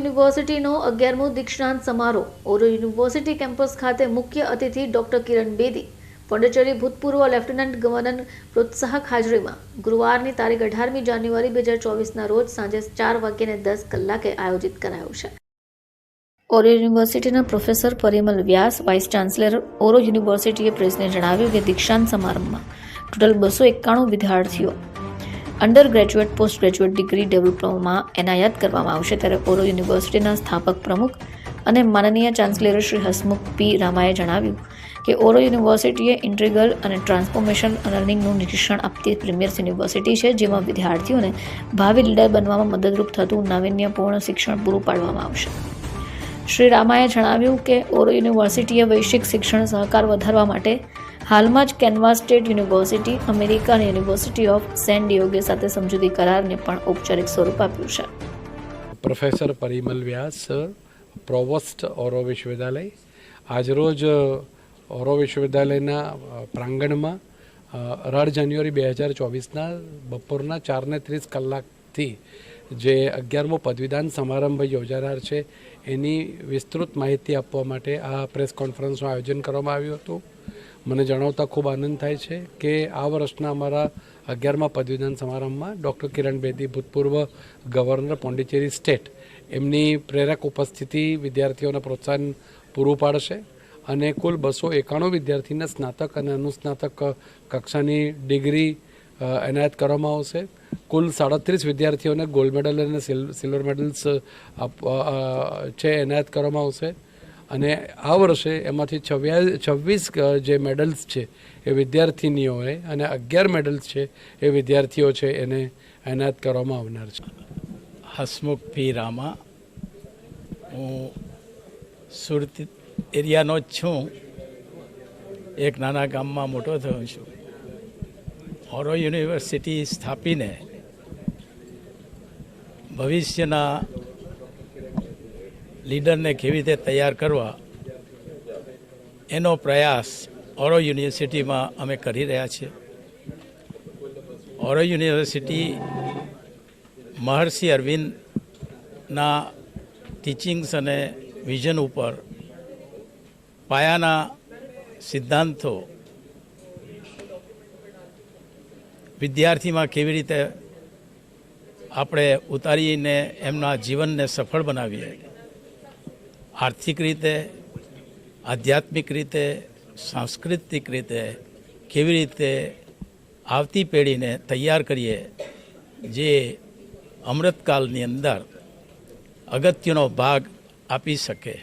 યુનિવર્સિટીનો અગિયારમો દીક્ષાંત સમારોહ. ઓરો યુનિવર્સિટી કેમ્પસ ખાતે મુખ્ય અતિથિ ડોક્ટર કિરણ બેદી, પોંડિચેરી ભૂતપૂર્વ લેફ્ટનન્ટ ગવર્નર પ્રોત્સાહક હાજરીમાં. ગુરુવારની તારીખ અઢારમી જાન્યુઆરી બે હજાર ચોવીસના રોજ સાંજે ચાર વાગ્યાને દસ કલાકે આયોજિત કરાયો છે. ઓરો યુનિવર્સિટીના professor Parimal Vyas, vice chancellor Auro યુનિવર્સિટીએ પ્રેસને જણાવ્યું કે દીક્ષાંત સમારંભમાં ટોટલ બસો એકાણું વિદ્યાર્થીઓ under graduate post graduate degree ડેવલપમાં એનાયત કરવામાં આવશે ત્યારે ઓરો યુનિવર્સિટીના સ્થાપક પ્રમુખ અને માનનીય ચાન્સેલર શ્રી હસમુખ પી રામાએ જણાવ્યું કે ઓરો યુનિવર્સિટીએ ઇન્ટ્રીગલ અને ટ્રાન્સફોર્મેશન લર્નિંગનું નિરીક્ષણ આપતી પ્રીમિયર યુનિવર્સિટી છે, જેમાં વિદ્યાર્થીઓને ભાવિ લીડર બનવામાં મદદરૂપ થતું નાવીન્યપૂર્ણ શિક્ષણ પૂરું પાડવામાં આવશે. શ્રી રામાએ જણાવ્યું કે ઓરો યુનિવર્સિટીએ વૈશ્વિક શિક્ષણ સહકાર વધારવા માટે હાલમાં જ કેનવા સ્ટેટ યુનિવર્સિટી, અમેરિકા અને યુનિવર્સિટી ઓફ સેન ડિયોગે સાથે સમજૂતી કરારને પણ ઔપચારિક સ્વરૂપ આપ્યું છે. પ્રોફેસર પરિમલ વ્યાસ પ્રોવોસ્ટ ઓરો વિશ્વવિદ્યાલય. આજરોજ ઓરો વિશ્વવિદ્યાલયના પ્રાંગણમાં અઢાર જાન્યુઆરી બે હજાર ચોવીસના બપોરના ચારને ત્રીસ કલાકથી જે અગિયારમો પદવીદાન સમારંભ યોજાનાર છે, એની વિસ્તૃત માહિતી આપવા માટે આ પ્રેસ કોન્ફરન્સનું આયોજન કરવામાં આવ્યું હતું. મને જણાવતા ખૂબ આનંદ થાય છે કે આ વર્ષના અમારા અગિયારમા પદવીદાન સમારંભમાં ડૉક્ટર કિરણ બેદી, ભૂતપૂર્વ ગવર્નર પોંડિચેરી સ્ટેટ, એમની પ્રેરક ઉપસ્થિતિ વિદ્યાર્થીઓને પ્રોત્સાહન પૂરું પાડશે અને કુલ બસો એકાણું વિદ્યાર્થીને સ્નાતક અને અનુસ્નાતક કક્ષાની ડિગ્રી એનાયત કરવામાં આવશે. કુલ સાડત્રીસ વિદ્યાર્થીઓને ગોલ્ડ મેડલ અને સિલ- સિલ્વર મેડલ્સ છે, એનાયત કરવામાં આવશે. અને આ વર્ષે એમાંથી છવ્યા, છવ્વીસ જે મેડલ્સ છે એ વિદ્યાર્થીનીઓએ અને અગિયાર મેડલ્સ છે એ વિદ્યાર્થીઓ છે એને એનાયત કરવામાં આવનાર છે. હસમુખ પી. રામા. હું સુરત એરિયાનો જ છું. એક નાના ગામમાં મોટો થયો છું. ઓરો યુનિવર્સિટી સ્થાપીને ભવિષ્યના લીડરને કેવી રીતે તૈયાર કરવા, એનો પ્રયાસ ઓરો યુનિવર્સિટીમાં અમે કરી રહ્યા છીએ. ઓરો યુનિવર્સિટી મહર્ષિ અરવિંદના ટીચિંગ્સ અને વિઝન ઉપર પાયાના સિદ્ધાંતો વિદ્યાર્થીમાં કેવી રીતે આપણે ઉતારીને એમના જીવનને સફળ બનાવીએ. આર્થિક રીતે, આધ્યાત્મિક રીતે, સાંસ્કૃતિક રીતે કેવી રીતે આવતી પેઢીને તૈયાર કરીએ, જે અમૃતકાલની અંદર અગત્યનો ભાગ આપી શકે.